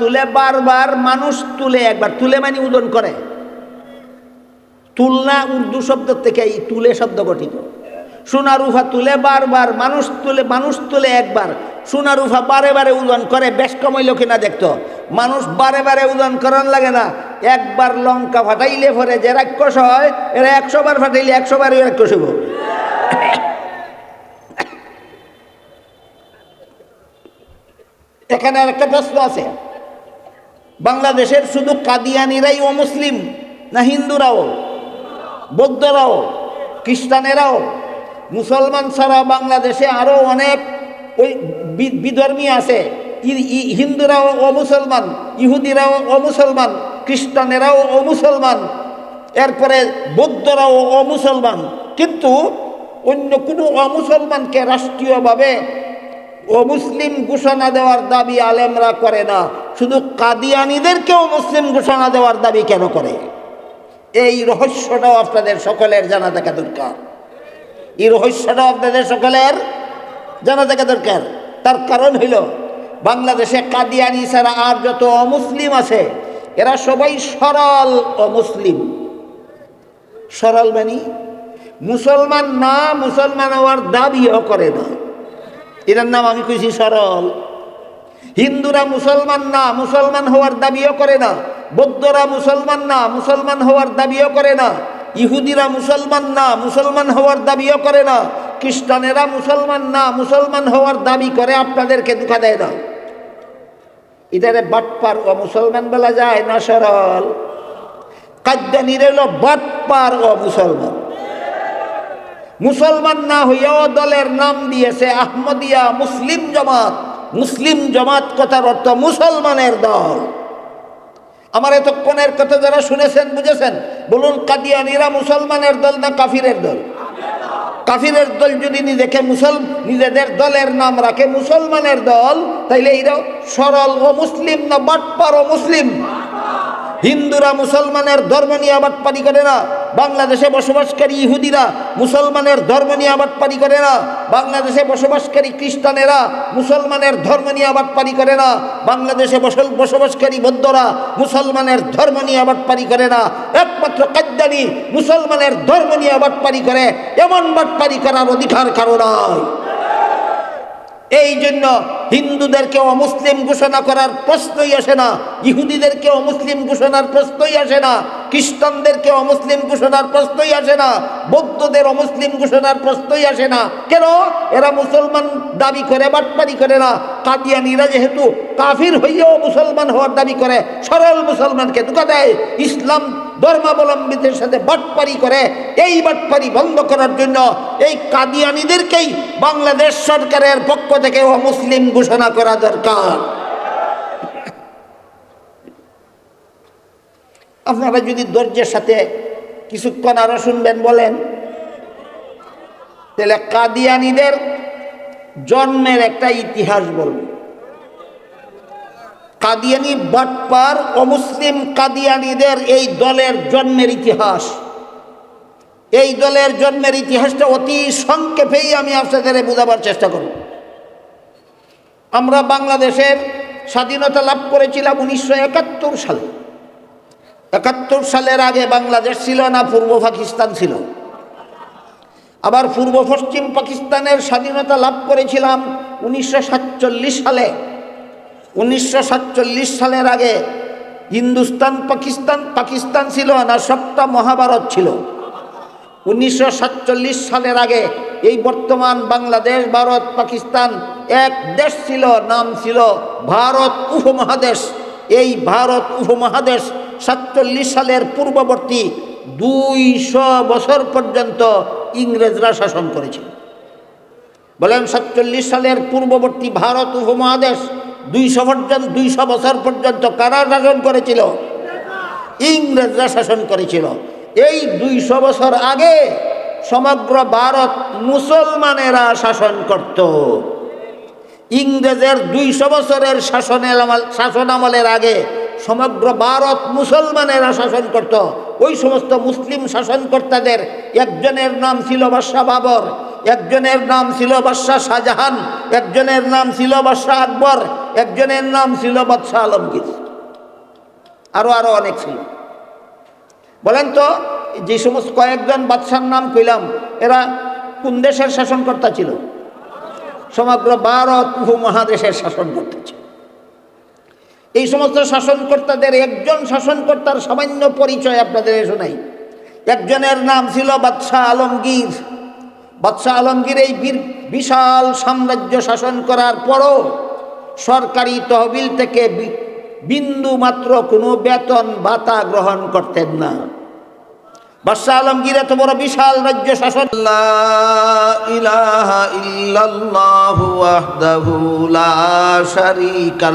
তুলে বারবার মানুষ তুলে একবার, তুলে মানে উদন করে। তুলনা উর্দু শব্দ থেকে এই তুলে শব্দ গঠিত। সোনা রুফা তুলে বারবার, মানুষ তুলে মানুষ তুলে একবার। সোনা রুফা বারে বারে উদন করে, বেশ কমইল কিনা দেখতো। মানুষ বারে বারে উদন করার লাগে না। একবার লঙ্কা ফাটাইলে পরে যে রাক্ষস হয়, এরা একশো বার ফাটাইলে একশো বারই রাক্ষস হইব। এখানে আর একটা প্রশ্ন আছে। বাংলাদেশের শুধু কাদিয়ানিরাই ও মুসলিম না হিন্দুরাও, বৌদ্ধরাও, খ্রিস্টানেরাও, মুসলমান ছাড়া বাংলাদেশে আরও অনেক ওই বিধর্মী আছে। হিন্দুরাও অমুসলমান ইহুদিরাও অমুসলমান খ্রিস্টানেরাও অমুসলমান এরপরে বৌদ্ধরাও অমুসলমান কিন্তু অন্য কোনো অমুসলমানকে রাষ্ট্রীয়ভাবে অমুসলিম ঘোষণা দেওয়ার দাবি আলেমরা করে না। শুধু কাদিয়ানিদেরকেও মুসলিম ঘোষণা দেওয়ার দাবি কেন করে? এই রহস্যটাও আপনাদের সকলের জানা থাকা দরকার। এই রহস্যটাও আপনাদের সকলের জানা থাকা দরকার। তার কারণ হইল, বাংলাদেশে কাদিয়ানি ছাড়া আর যত অমুসলিম আছে, এরা সবাই সরল অমুসলিম। সরল মানে মুসলমান না মুসলমান হওয়ার দাবিও করে না। এটার নাম আমি কইছি সরল। হিন্দুরা মুসলমান না, মুসলমান হওয়ার দাবিও করে না। বৌদ্ধরা মুসলমান না, মুসলমান হওয়ার দাবিও করে না। ইহুদিরা মুসলমান না, মুসলমান হওয়ার দাবিও করে না। খ্রিস্টানেরা মুসলমান না, মুসলমান হওয়ার দাবি করে, আপনাদেরকে দুঃখা দেয় না। এটারে বাটপার ও মুসলমান বলা যায় না সরল। কাদ্যানির বাটপার ও মুসলমান। মুসলমান না হইয়াও দলের নাম দিয়েছে আহমদিয়া মুসলিম জমাত। মুসলিম জমাত কথার অর্থ মুসলমানের দল। আমার এতক্ষণের কথা যারা শুনেছেন, বুঝেছেন? বলুন, কাদিয়ানিরা মুসলমানের দল না কাফিরের দল? কাফিরের দল যদি নিজেকে মুসল, নিজেদের দলের নাম রাখে মুসলমানের দল, তাইলে এরা সরল ও মুসলিম না বাটপার ও মুসলিম? হিন্দুরা মুসলমানের ধর্ম নিয়ে আবাদপানি করে না, বাংলাদেশে বসবাসকারী ইহুদিরা মুসলমানের ধর্ম নিয়ে আবাদপানি করে না, বাংলাদেশে বসবাসকারী খ্রিস্টানেরা মুসলমানের ধর্ম নিয়ে আবাদপানি করে না, বাংলাদেশে বসবাসকারী বৌদ্ধরা মুসলমানের ধর্ম নিয়ে আবাদপানি করে না, একমাত্র কাদ্যানি মুসলমানের ধর্ম নিয়ে আবাদপানি করে, এমন বাটপানি করার অধিকার কারও নয় এই জন্য হিন্দুদেরকে অমুসলিম ঘোষণা করার প্রশ্নই আসে না, ইহুদিদেরকে অমুসলিম ঘোষণার প্রশ্নই আসে না। খ্রিস্টানদেরকে অমুসলিম ঘোষণার প্রশ্নই আসে না, বৌদ্ধদের অমুসলিম ঘোষণার প্রশ্নই আসে না। কেন? এরা মুসলমান দাবি করে, বাটপারি করে না। কাদিয়ানিরা যেহেতু কাফির হইয়াও মুসলমান হওয়ার দাবি করে, সরল মুসলমানকে দুঃখা দেয়। ইসলাম ধর্মাবলম্বীদের সাথে বাটপারি করে। এই বাটপারি বন্ধ করার জন্য এই কাদিয়ানিদেরকেই বাংলাদেশ সরকারের পক্ষ থেকে অমুসলিম ঘোষণা করা দরকার। আপনারা যদি ধৈর্যের সাথে কিছুক্ষণ আরও শুনবেন, বলেন। তাহলে কাদিয়ানিদের জন্মের একটা ইতিহাস বলব। কাদিয়ানি বাটপার অমুসলিম কাদিয়ানিদের এই দলের জন্মের ইতিহাস। এই দলের জন্মের ইতিহাসটা অতি সংক্ষেপেই আমি আপনাদের বোঝাবার চেষ্টা করব। আমরা বাংলাদেশের স্বাধীনতা লাভ করেছিলাম উনিশশো একাত্তর সালে। একাত্তর সালের আগে বাংলাদেশ ছিল না, পূর্ব পাকিস্তান ছিল। আবার পূর্ব পশ্চিম পাকিস্তানের স্বাধীনতা লাভ করেছিলাম উনিশশো সাতচল্লিশ সালে। উনিশশো সাতচল্লিশ সালের আগে হিন্দুস্তান, পাকিস্তান পাকিস্তান ছিল না, সবটা মহাভারত ছিল। উনিশশো সাতচল্লিশ সালের আগে এই বর্তমান বাংলাদেশ, ভারত, পাকিস্তান এক দেশ ছিল, নাম ছিল ভারত উপমহাদেশ। এই ভারত উপমহাদেশ সাতচল্লিশ সালের পূর্ববর্তী দুইশো বছর পর্যন্ত ইংরেজরা শাসন করেছিল। বলেন, সাতচল্লিশ সালের পূর্ববর্তী ভারত উপমহাদেশ দুইশো পর্যন্ত, দুইশো বছর পর্যন্ত কারা শাসন করেছিল? ইংরেজরা শাসন করেছিল। এই দুইশো বছর আগে সমগ্র ভারত মুসলমানেরা শাসন করত। ইংরেজের দুইশো বছরের শাসন আমলের আগে সমগ্র ভারত মুসলমানেরা শাসন করত। ওই সমস্ত মুসলিম শাসনকর্তাদের একজনের নাম ছিল বাদশাহ বাবর, একজনের নাম ছিল বাদশাহ শাহজাহান, একজনের নাম ছিল বাদশাহ আকবর, একজনের নাম ছিল বাদশাহ আলমগীর। আরও আরও অনেক ছিল। বলেন তো, যে সমস্ত কয়েকজন বাদশার নাম কইলাম, এরা কোন দেশের শাসনকর্তা ছিল? সমগ্র ভারত উপমহাদেশের শাসনকর্তা ছিল। এই সমস্ত শাসনকর্তাদের, একজন শাসনকর্তার সামান্য পরিচয় আপনাদের শোনাই একজনের নাম ছিল বাদশাহ আলমগীর। বাদশাহ আলমগীর এই বিশাল সাম্রাজ্য শাসন করার পরও সরকারি তহবিল থেকে বিন্দু মাত্র কোনো বেতন ভাতা গ্রহণ করতেন না। বাদশাহ আলমগীর এত বড় বিশাল রাজ্য শাসন ইলাহা ইল্লাল্লাহু ওয়াহদাহু লা শারীকা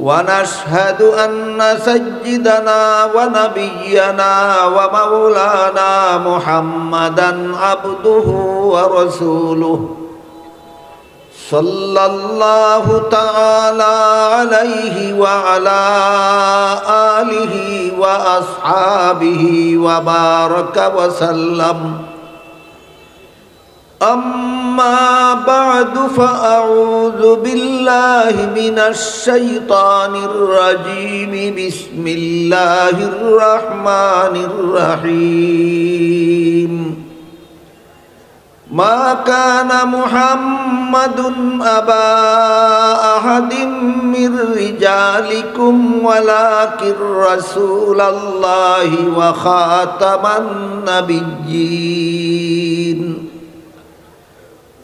ونشهد أن سيدنا ونبينا ومولانا محمدا عبده ورسوله صلى الله تعالى عليه وعلى آله وأصحابه وبارك وسلم أما بعد فأعوذ بالله من الشيطان الرجيم بسم الله الرحمن الرحيم ما كان محمد أبا أحد من رجالكم ولكن رسول الله وخاتم النبيين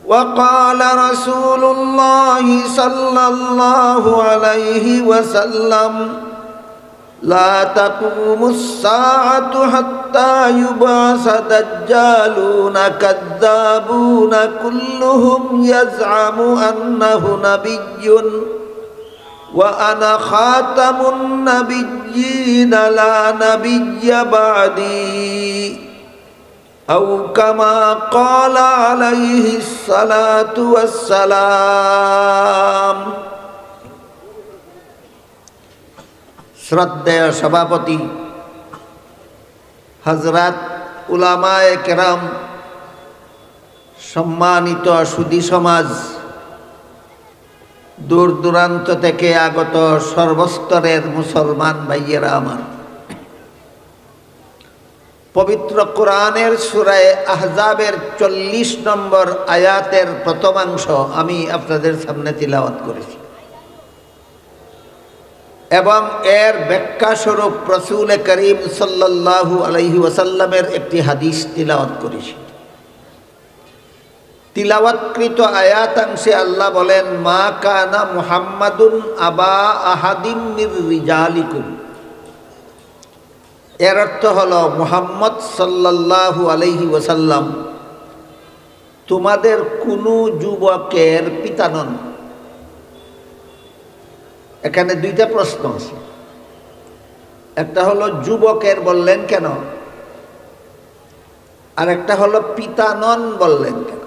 وقال رسول الله صلى الله عليه وسلم لا تقوم الساعة حتى يبعث دجالون كذابون كلهم يزعم أنه نبي وأنا خاتم النبيين لا نبي بعدي أو كما قال عليه الصلاة والسلام শ্রদ্ধেয় সভাপতি হজরত উলামায়ে কেরাম সম্মানিত সুদী সমাজ দূর দূরান্ত থেকে আগত সর্বস্তরের মুসলমান ভাইয়েরা আমার পবিত্র কোরআনের সুরায় আহজাবের চল্লিশ নম্বর আয়াতের প্রথমাংশ আমি আপনাদের সামনে তিলাওয়াত করেছি। এবং এর ব্যাখ্যা স্বরূপ রসুল করিম সাল্লাল্লাহু আলহি ওসাল্লামের একটি হাদিস তিলাওয়াত করেছি। তিলাওয়াতকৃত আয়াতাংশে আল্লাহ বলেন, মা কানা মুহাম্মাদুন আবা আহাদিম মির রিজালিকুম। এর অর্থ হল মুহাম্মদ সাল্লাল্লাহু আলহি ওসাল্লাম তোমাদের কোনো যুবকের পিতা নন। এখানে দুইটা প্রশ্ন আছে। একটা হলো যুবকের বললেন কেন? আর একটা হলো পিতা নন বললেন কেন?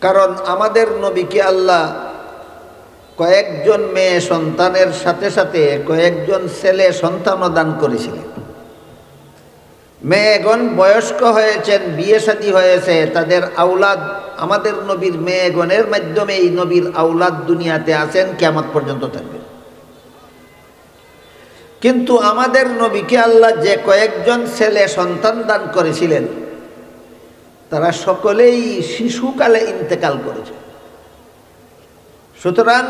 কারণ আমাদের নবীকে আল্লাহ কয়েকজন মেয়ে সন্তানের সাথে সাথে কয়েকজন ছেলে সন্তানও দান করেছিলেন। মেয়েগণ বয়স্ক হয়েছেন, বিয়ে শাদী হয়েছে, তাদের আউলাদ আমাদের নবীর মেয়েগণের মাধ্যমে এই নবীর আউলাদ দুনিয়াতে আছেন কেমন পর্যন্ত থাকবে। কিন্তু আমাদের নবীকে আল্লাহ যে কয়েকজন ছেলে সন্তান দান করেছিলেন, তারা সকলেই শিশুকালে ইন্তেকাল করেছে। সুতরাং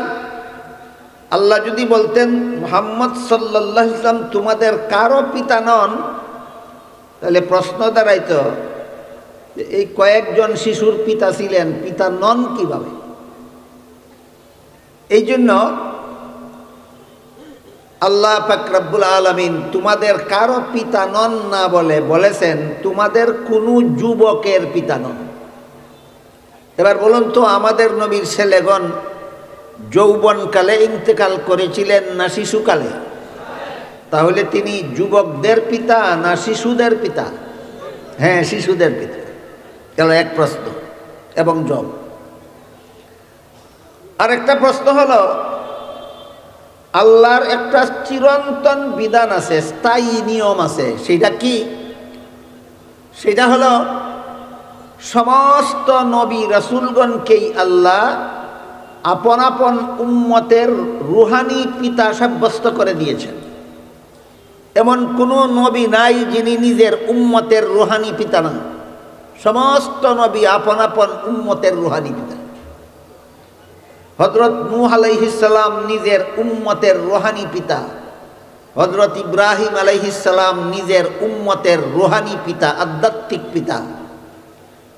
আল্লাহ যদি বলতেন, মোহাম্মদ সাল্লাহ ইসলাম তোমাদের কারও পিতা নন, তাহলে প্রশ্ন দাঁড়াইত এই কয়েকজন শিশুর পিতা ছিলেন, পিতা নন কীভাবে? এই জন্য আল্লাহ ফাকরাবুল আলমিন, তোমাদের কারও পিতা নন না বলে বলেছেন, তোমাদের কোনো যুবকের পিতা নন। এবার বলুন তো, আমাদের নবীর ছেলেগণ যৌবনকালে ইন্তেকাল করেছিলেন না শিশুকালে। তাহলে তিনি যুবকদের পিতা না শিশুদের পিতা? হ্যাঁ শিশুদের পিতা। গেল এক প্রশ্ন এবং জব। আরেকটা প্রশ্ন হলো, আল্লাহর একটা চিরন্তন বিধান আছে, স্থায়ী নিয়ম আছে, সেটা কি? সেটা হলো, সমস্ত নবী রসুলগণকেই আল্লাহ আপন আপন উম্মতের রুহানি পিতা সাব্যস্ত করে দিয়েছেন। এমন কোনো নবী নাই যিনি নিজের উম্মতের রুহানি পিতা না সমস্ত নবী আপন আপন উম্মতের রুহানি পিতা। হজরত নূহ আলাইহিসাল্লাম নিজের উম্মতের রুহানি পিতা। হজরত ইব্রাহিম আলাইহিসাল্লাম নিজের উম্মতের রুহানি পিতা, আধ্যাত্মিক পিতা।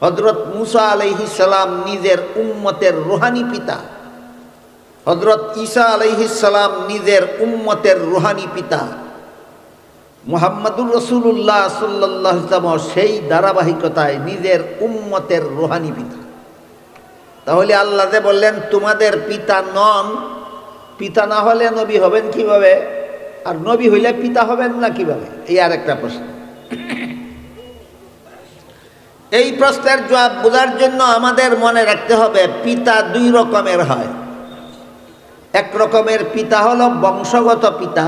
হজরত মুসা আলাইহিসাল্লাম নিজের উম্মতের রুহানি পিতা। হজরত ঈসা আলাইহিসাল্লাম নিজের উম্মতের রুহানি পিতা। মুহাম্মদুর রসুল্লাহ সাল্লাহ সেই ধারাবাহিকতায় নিজের উম্মতের রুহানি পিতা। তাহলে আল্লাহ বললেন, তোমাদের পিতা নন। পিতা না হলে নবী হবেন কীভাবে? আর নবী হইলে পিতা হবেন না কীভাবে? এই আর একটা প্রশ্ন। এই প্রশ্নের জবাব বোঝার জন্য আমাদের মনে রাখতে হবে, পিতা দুই রকমের হয়। এক রকমের পিতা হলো বংশগত পিতা,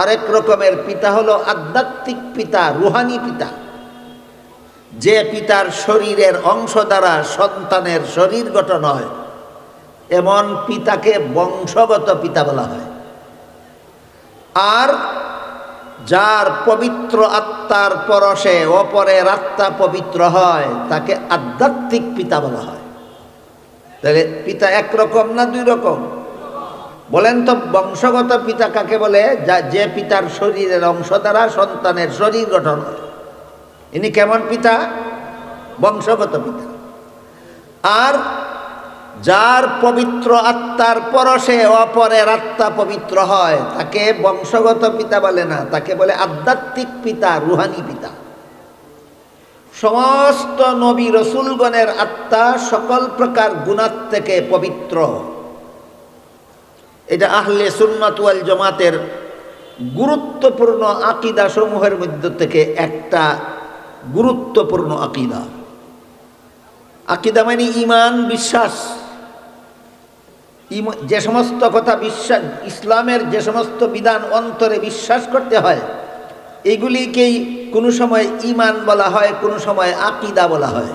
আরেক রকমের পিতা হলো আধ্যাত্মিক পিতা, রুহানি পিতা। যে পিতার শরীরের অংশ দ্বারা সন্তানের শরীর গঠন হয়, এমন পিতাকে বংশগত পিতা বলা হয়। আর যার পবিত্র আত্মার পরশে অপরের আত্মা পবিত্র হয়, তাকে আধ্যাত্মিক পিতা বলা হয়। তাহলে পিতা একরকম না দুই রকম? বলেন তো, বংশগত পিতা কাকে বলে? যা, যে পিতার শরীরের অংশ দ্বারা সন্তানের শরীর গঠন হয়। ইনি কেমন পিতা? বংশগত পিতা। আর যার পবিত্র আত্মার পরশে অপরের আত্মা পবিত্র হয়, তাকে বংশগত পিতা বলে না, তাকে বলে আধ্যাত্মিক পিতা, রুহানি পিতা। সমস্ত নবী রসুলগণের আত্মা সকল প্রকার গুণাত থেকে পবিত্র। এটা আহলে সুন্নাতুয়াল জমাতের গুরুত্বপূর্ণ আকিদা সমূহের মধ্য থেকে একটা গুরুত্বপূর্ণ আকিদা। আকিদা মানে ইমান, বিশ্বাস। যে সমস্ত কথা বিশ্বাস, ইসলামের যে সমস্ত বিধান অন্তরে বিশ্বাস করতে হয়, এগুলিকেই কোনো সময় ইমান বলা হয়, কোনো সময় আকিদা বলা হয়।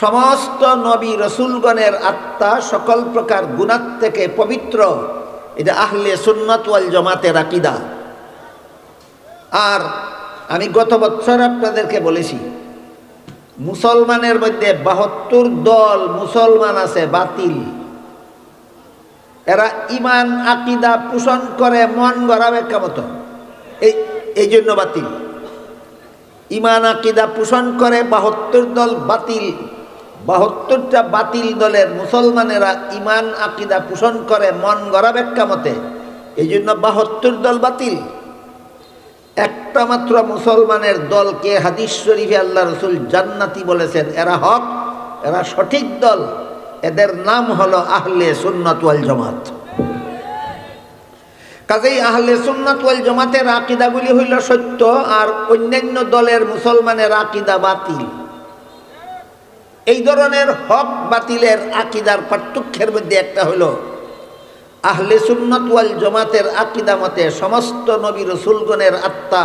সমস্ত নবী রসুলগণের আত্মা সকল প্রকার গুণাত থেকে পবিত্র। এটা আহলে সুন্নত ওয়াল জমাতের আকিদা। আর আমি গত বছর আপনাদেরকে বলেছি, মুসলমানের মধ্যে বাহাত্তর দল মুসলমান আছে, বাতিল। এরা ইমান, আকিদা পোষণ করে, মন গড়াবে কেমত এই এই জন্য বাতিল। ইমান, আকিদা পোষণ করে, বাহাত্তর দল বাতিল। বাহাত্তরটা বাতিল দলের মুসলমানেরা ইমান, আকিদা পোষণ করে, মন গড়াবে কেমতে এই জন্য বাহাত্তর দল বাতিল। একটা মাত্র মুসলমানের দলকে হাদিস শরীফে আল্লাহ রসুল জান্নাতি বলেছেন। এরা হক, এরা সঠিক দল। এদের নাম হলো আহলে সুন্নাতুয়াল জমাত। কাজেই আহলে সুন্নাতুয়াল জমাতের আকিদাগুলি হইল সত্য আর অন্যান্য দলের মুসলমানের আকিদা বাতিল। এই ধরনের হক বাতিলের আকিদার পার্থক্যের মধ্যে একটা হলো আহলে সুন্নত ওয়াল জমাতের আকিদা মতে সমস্ত নবী রসুলগণের আত্মা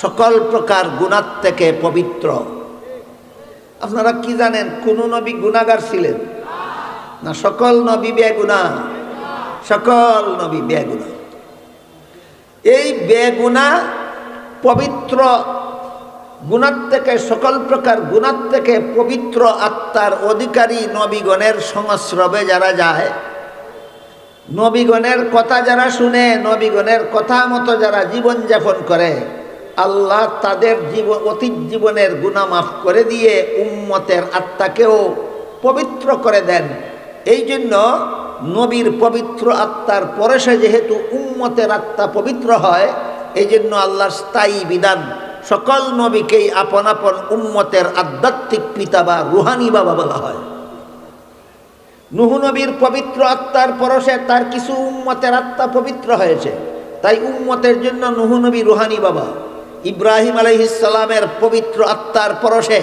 সকল প্রকার গুণাত থেকে পবিত্র। আপনারা কি জানেন কোন নবী গুণাগার ছিলেন? না, সকল নবী বেগুনা। সকল নবী বেগুনা। এই বেগুনা পবিত্র গুণার থেকে, সকল প্রকার গুণার থেকে পবিত্র আত্মার অধিকারী নবীগণের সংস্রবে যারা যায়, নবীগণের কথা যারা শুনে, নবীগণের কথা মতো যারা জীবন যাপন করে, আল্লাহ তাদের জীবন অতীত জীবনের গুণা মাফ করে দিয়ে উম্মতের আত্মাকেও পবিত্র করে দেন। এই জন্য নবীর পবিত্র আত্মার পরেশে যেহেতু উম্মতের আত্মা পবিত্র হয়, এই জন্য আল্লাহর স্থায়ী বিধান, সকল নবীকেই আপন আপন উম্মতের আধ্যাত্মিক পিতা বা রুহানি বাবা বলা হয়। নুহু নবীর পবিত্র আত্মার পরশে তার কিছু উম্মতের আত্মা পবিত্র হয়েছে। তাই উম্মতের জন্য নুহু নবী রুহানি বাবা, ইব্রাহিম আলহিসাল্লামের পবিত্র আত্মার পরশে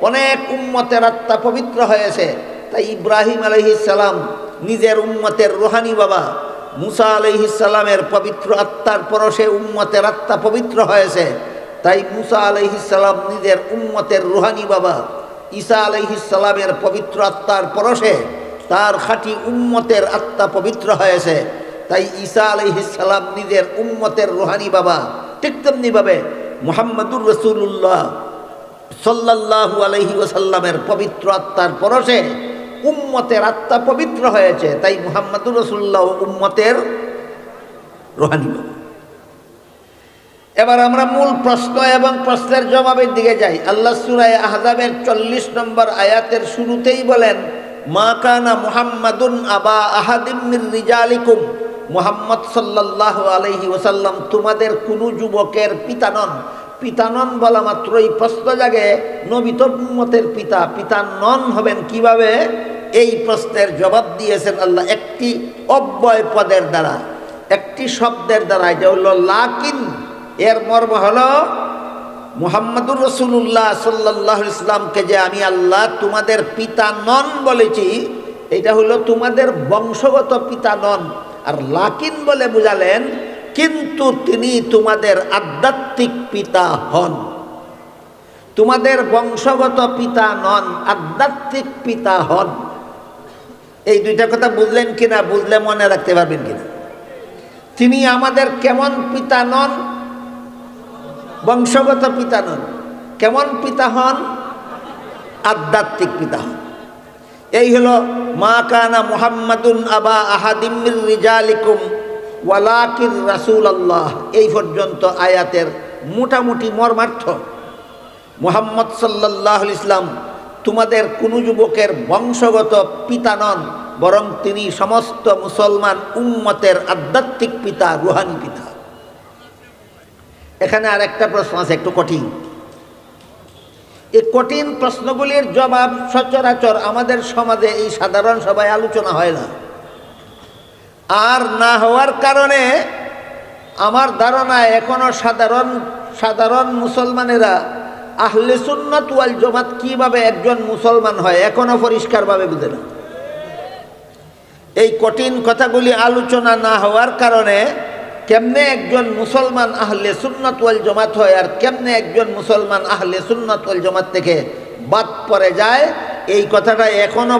অনেক উম্মতের আত্মা পবিত্র হয়েছে। তাই ইব্রাহিম আলহিসাল্লাম নিজের উম্মতের রোহানি বাবা, মুসা আলহিসাল্লামের পবিত্র আত্মার পরশে উম্মতের আত্মা পবিত্র হয়েছে। তাই মুসা আলহিসাল্লাম নিজের উম্মতের রুহানি বাবা, ঈসা আলহিসাল্লামের পবিত্র আত্মার পরশে তার খাঁটি উম্মতের আত্মা পবিত্র হয়েছে। তাই ঈসা আলহিসাল্লাম নিজের উম্মতের রুহানি বাবা, ঠিক তেমনিভাবে মোহাম্মদুর রসুল্লাহ সাল্লাল্লাহু আলহি ওসাল্লামের পবিত্র আত্মার পরশে উম্মতের আত্মা পবিত্র হয়েছে, তাই মুহাম্মদুর রসুল্লাহ উম্মতের রোহানি এবার আমরা মূল প্রশ্ন এবং প্রশ্নের জবাবের দিকে যাই। আল্লাহ সুরায় আহজাবের চল্লিশ নম্বর আয়াতের শুরুতেই বলেন, মা কানা মুহাম্মাদুন আবা আহাদিমির রিজালিকুম। মুহাম্মদ সাল্লাল্লাহু আলাইহি ওসাল্লাম তোমাদের কোনো যুবকের পিতা নন। পিতা নন বলা মাত্রই প্রশ্ন জাগে নবিত উম্মতের পিতা পিতা নন হবেন কীভাবে? এই প্রশ্নের জবাব দিয়েছেন আল্লাহ একটি অব্যয় পদের দ্বারা, একটি শব্দের দ্বারা, এটা হলো লাকিন। এর মর্ম হলো মুহাম্মদুর রসুল্লাহ সাল্লাহ ইসলামকে যে আমি আল্লাহ তোমাদের পিতা নন বলেছি, এটা হলো তোমাদের বংশগত পিতা নন। আর লাকিন বলে বুঝালেন, কিন্তু তিনি তোমাদের আধ্যাত্মিক পিতা হন। তোমাদের বংশগত পিতা নন, আধ্যাত্মিক পিতা হন। এই দুইটা কথা বুঝলেন কিনা, বুঝলে মনে রাখতে পারবেন কিনা? তিনি আমাদের কেমন পিতা নন? বংশগত পিতা নন। কেমন পিতা হন? আধ্যাত্মিক পিতা হন। এই হলো, মা কানা মুহাম্মাদুন আবা আহাদিমির রিজালিকুম ওয়ালাকির রাসুল আল্লাহ এই পর্যন্ত আয়াতের মোটামুটি মর্মার্থ। মুহাম্মদ সাল্লাহ ইসলাম তোমাদের কোনো যুবকের বংশগত পিতা নন, বরং তিনি সমস্ত মুসলমান উম্মতের আধ্যাত্মিক পিতা, রুহানি পিতা। এখানে আর একটা প্রশ্ন আছে, একটু কঠিন। এই কঠিন প্রশ্নগুলির জবাব সচরাচর আমাদের সমাজে এই সাধারণ সভায় আলোচনা হয় না। আর না হওয়ার কারণে আমার ধারণা এখনও সাধারণ সাধারণ মুসলমানেরা আহলে সুন্নত ওয়াল জমাত কীভাবে একজন মুসলমান হয় এখনও পরিষ্কারভাবে বুঝে না। এই কঠিন কথাগুলি আলোচনা না হওয়ার কারণে কেমনে একজন মুসলমান আহলে সুন্নত ওয়াল জমাত হয় আর কেমনে একজন মুসলমান আহলে সুন্নত ওয়াল জমাত থেকে বাদ পড়ে যায়, এই কথাটা এখনও